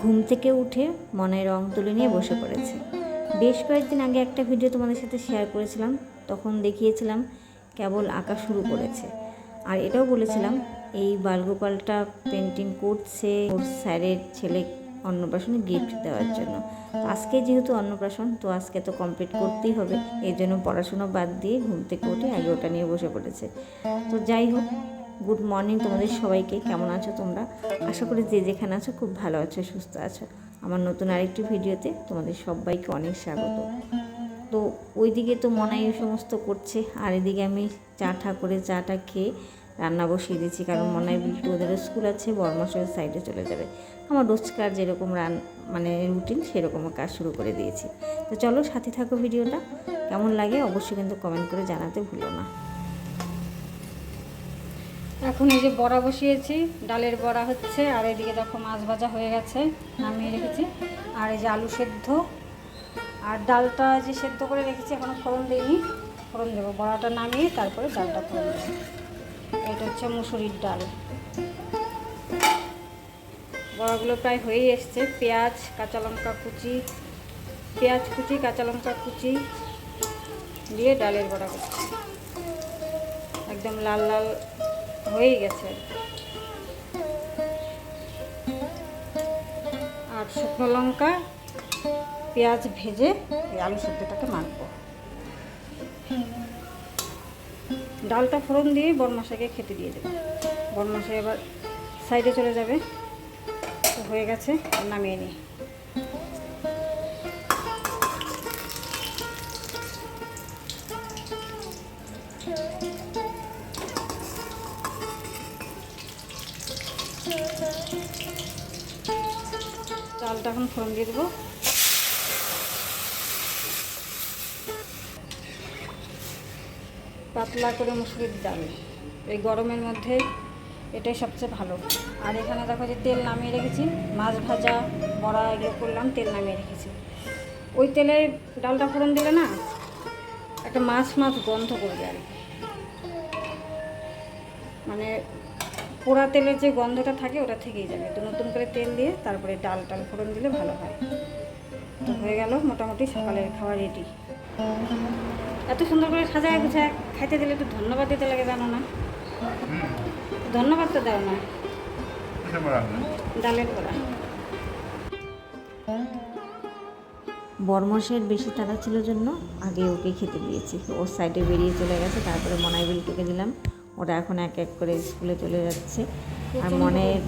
ঘুম থেকে উঠে মনে রং তুলে নিয়ে বসে পড়েছে। বেশ কয়েকদিন আগে একটা ভিডিও তোমাদের সাথে শেয়ার করেছিলাম, তখন দেখিয়েছিলাম কেবল আঁকা শুরু করেছে। আর এটাও বলেছিলাম, এই বালগোপালটা পেন্টিং করছে ওর স্যারের ছেলে অন্নপ্রাশনে গিফট দেওয়ার জন্য। আজকে যেহেতু অন্নপ্রাশন, তো আজকে তো কমপ্লিট করতেই হবে এই জন্য পড়াশুনো বাদ দিয়ে ঘুম থেকে উঠে আগে ওটা নিয়ে বসে পড়েছে। তো যাই হোক গুড মর্নিং তোমাদের সবাইকে। কেমন আছো তোমরা? আশা করি যে যেখানে আছো খুব ভালো আছো সুস্থ আছো। আমার নতুন আরেকটি ভিডিওতে তোমাদের সবাইকে অনেক স্বাগত। তো ওইদিকে তো মনাই এই সমস্ত করছে আর এদিকে আমি চা ঠা করে চাটা খেয়ে রান্না বসিয়ে দিচ্ছি কারণ মনাই বিল্টু ওদেরও স্কুল আছে বর্মাশয়ের সাইডে চলে যাবে। আমার রোজকার যেরকম রান মানে রুটিন সেরকম কাজ শুরু করে দিয়েছি। তো চলো সাথে থাকো ভিডিওটা। কেমন লাগে অবশ্যই কিন্তু কমেন্ট করে জানাতে ভুলো না। এখন এই যে বড়া বসিয়েছি, ডালের বড়া হচ্ছে, আর এদিকে দেখো মাছ ভাজা হয়ে গেছে, নামিয়ে রেখেছি। আর এই যে আলু সেদ্ধ, আর ডালটা যে সেদ্ধ করে রেখেছি, এখনও ফোড়ন দিইনি। ফোড়ন দেবো, বড়াটা নামিয়ে তারপরে ডালটা ফোড়ন দেবো। এটা হচ্ছে মুসুরির ডাল। বড়াগুলো প্রায় হয়েই এসছে। পেঁয়াজ, কাঁচা লঙ্কা কুচি, পেঁয়াজ কুচি, কাঁচা লঙ্কা কুচি দিয়ে ডালের বড়া করছি। একদম লাল লাল হয়েই গেছে। আর শুকনো লঙ্কা, পেঁয়াজ ভেজে এই আলু সেদ্ধটাকে মাখবো। ডালটা ফোড়ন দিয়ে বরমাসাকে খেতে দিয়ে দেবো। বরমাসা এবার সাইডে চলে যাবে। হয়ে গেছে নামিয়ে নিই। চালটা এখন ফোড়ন দিয়ে দেবো। পাতলা করে মুসুরির ডাল। এই গরমের মধ্যে এটাই সবচেয়ে ভালো। আর এখানে দেখো যে তেল নামিয়ে রেখেছি, মাছ ভাজা, বড়া এগুলো করলাম, তেল নামিয়ে রেখেছি। ওই তেলে ডালটা ফোড়ন দিলে না, একটা মাছ মাছ গন্ধ করবে আর মানে পোড়া তেলের যে গন্ধটা থাকে ওটা থেকেই যাবে। তো নতুন করে তেল দিয়ে তারপরে ডাল টাল ফোড়ন দিলে ভালো হয়। তো হয়ে গেল মোটামুটি সকালের খাওয়া রেডি এত সুন্দর করে সাজায় গুছায় খাইতে দিলে একটু ধন্যবাদ দিতে লাগে জানো না? ধন্যবাদ তো দাও না। ডালের করা বরমসের বেশি তাড়া ছিল জন্য আগে ওকে খেতে দিয়েছি। ওর সাইডে বেরিয়ে চলে গেছে তারপরে মনাই বিলটুকে দিলাম। ওরা এখন এক এক করে স্কুলে চলে যাচ্ছে। আর মনের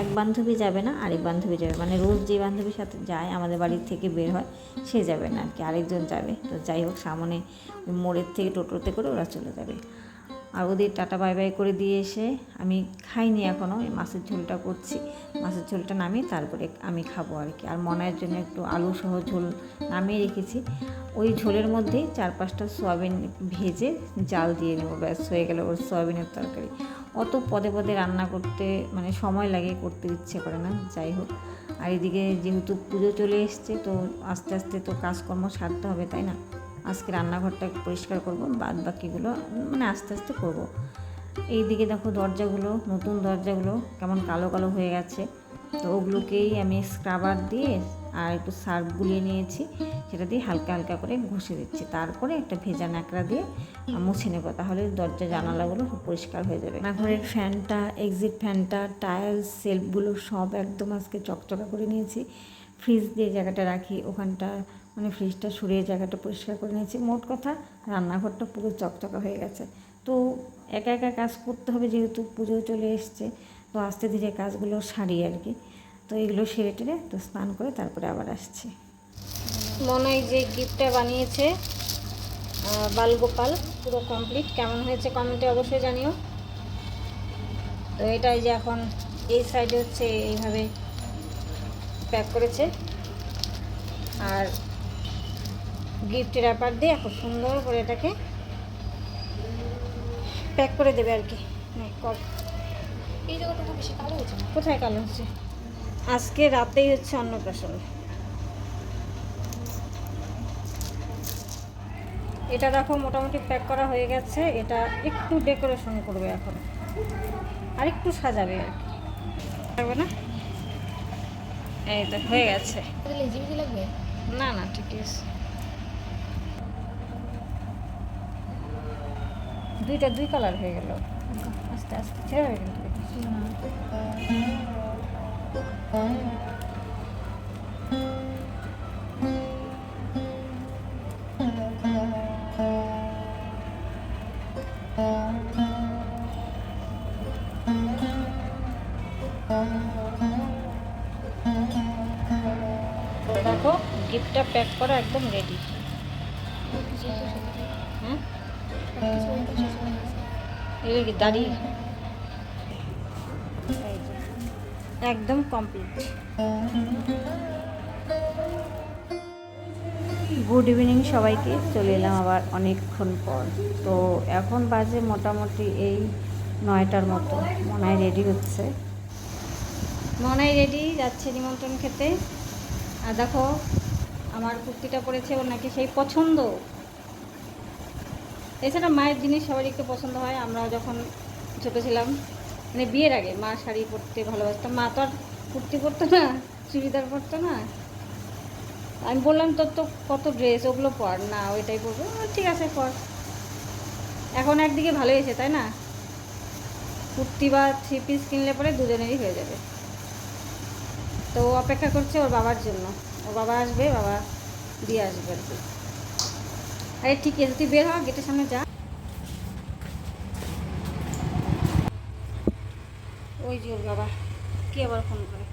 এক বান্ধবী যাবে না আরেক বান্ধবী যাবে। মানে রোজ যে বান্ধবীর সাথে যায় আমাদের বাড়ির থেকে বের হয় সে যাবে না আর কি আরেকজন যাবে। তো যাই হোক সামনে মোড়ের থেকে টোটোতে করে ওরা চলে যাবে। আর ওদের টাটা বাই বাই করে দিয়ে এসে আমি খাইনি এখনও মাছের ঝোলটা করছি। মাছের ঝোলটা নামিয়ে তারপরে আমি খাব আর কি। আর মনের জন্য একটু আলু সহ ঝোল নামিয়ে রেখেছি। ওই ঝোলের মধ্যেই চার পাঁচটা সয়াবিন ভেজে জাল দিয়ে নেব। ব্যাস, হয়ে গেল ওর সয়াবিনের তরকারি। অত পদে পদে রান্না করতে মানে সময় লাগে, করতে ইচ্ছে করে না, যাই হোক। আর এদিকে যেহেতু পুজো চলে এসছে, তো আস্তে আস্তে তো কাজকর্ম সারতে হবে, তাই না? আজকে রান্নাঘরটা পরিষ্কার করব বাদ বাকিগুলো মানে আস্তে আস্তে করব। এইদিকে দেখো দরজাগুলো, নতুন দরজাগুলো কেমন কালো কালো হয়ে গেছে। তো ওগুলোকেই আমি স্ক্রাবার দিয়ে আর একটু সার্ফ গুলিয়ে নিয়েছি, সেটা দিয়ে হালকা হালকা করে ঘষে দিচ্ছি। তারপরে একটা ভেজা ন্যাকড়া দিয়ে মুছে নেব, তাহলে দরজা জানালাগুলো পরিষ্কার হয়ে যাবে। ঘরের ফ্যানটা এক্সিট ফ্যানটা টায়ালস সেলফগুলো সব একদম আজকে চকচকা করে নিয়েছি। ফ্রিজ দিয়ে জায়গাটা রাখি, ওখানটা মানে ফ্রিজটা সরিয়ে জায়গাটা পরিষ্কার করে নিয়েছি। মোট কথা, রান্নাঘরটা পুরো চকচকা হয়ে গেছে। তো একা একা কাজ করতে হবে যেহেতু পুজো চলে এসছে, তো আস্তে ধীরে কাজগুলো সারি আর কি। তো এগুলো সেরে টেরে তো স্নান করে তারপরে আবার আসছি। হয় যে গিফটটা বানিয়েছে বালগোপাল, পুরো কমপ্লিট কেমন হয়েছে কমেন্টে অবশ্যই জানিও। তো এটাই যে এখন এই সাইডে হচ্ছে এইভাবে প্যাক করেছে। আর গিফট র্যাপার দিয়ে এখন সুন্দর করে এটাকে প্যাক করে দেবে আর কি। নে, এই জায়গাটা বেশি কালো হয়েছে কোথায় কালো হচ্ছে? আজকে রাতেই হচ্ছে অন্নপ্রাশন। এটা দেখো মোটামুটি প্যাক করা হয়ে গেছে। এটা একটু ডেকোরেশন করবে এখন। আর একটু সাজাবে আর কি। পারবে না? এই তো হয়ে গেছে। লাগবে? না না ঠিকই আছে। দুইটা দুই কালার হয়ে গেল। আস্তে আস্তে, ছেড়ে হবে কিন্তু। দেখো গিফটটা প্যাক করা একদম রেডি কি একদম কমপ্লিট গুড ইভিনিং সবাইকে, চলে এলাম আবার অনেকক্ষণ পর। তো এখন বাজে মোটামুটি এই নয়টার মতো। মনে হয় রেডি হচ্ছে। মনাই রেডি যাচ্ছে নিমন্ত্রণ খেতে। আর দেখো, আমার কুর্তিটা পরেছে, ওর নাকি সেই পছন্দ। এছাড়া মায়ের জিনিস সবারই একটু পছন্দ হয়। আমরা যখন ছোটো ছিলাম মানে বিয়ের আগে মা শাড়ি পরতে ভালোবাসতাম। মা তো আর কুর্তি পরতো না, চুড়িদার পরতো না। আমি বললাম, তোর তো কত ড্রেস ওগুলো পর। না, ওইটাই পরবো। ঠিক আছে, পর। এখন একদিকে ভালো হয়েছে তাই না? কুর্তি বা থ্রি পিস কিনলে পরে দুজনেরই হয়ে যাবে। তো অপেক্ষা করছে ওর বাবার জন্য। ওর বাবা আসবে, বাবা দিয়ে আসবে আর কি। আরে ঠিক আছে, তুই বের হ, গেটের সামনে যা। ওই যে ওর বাবা, কে আবার ফোন করে?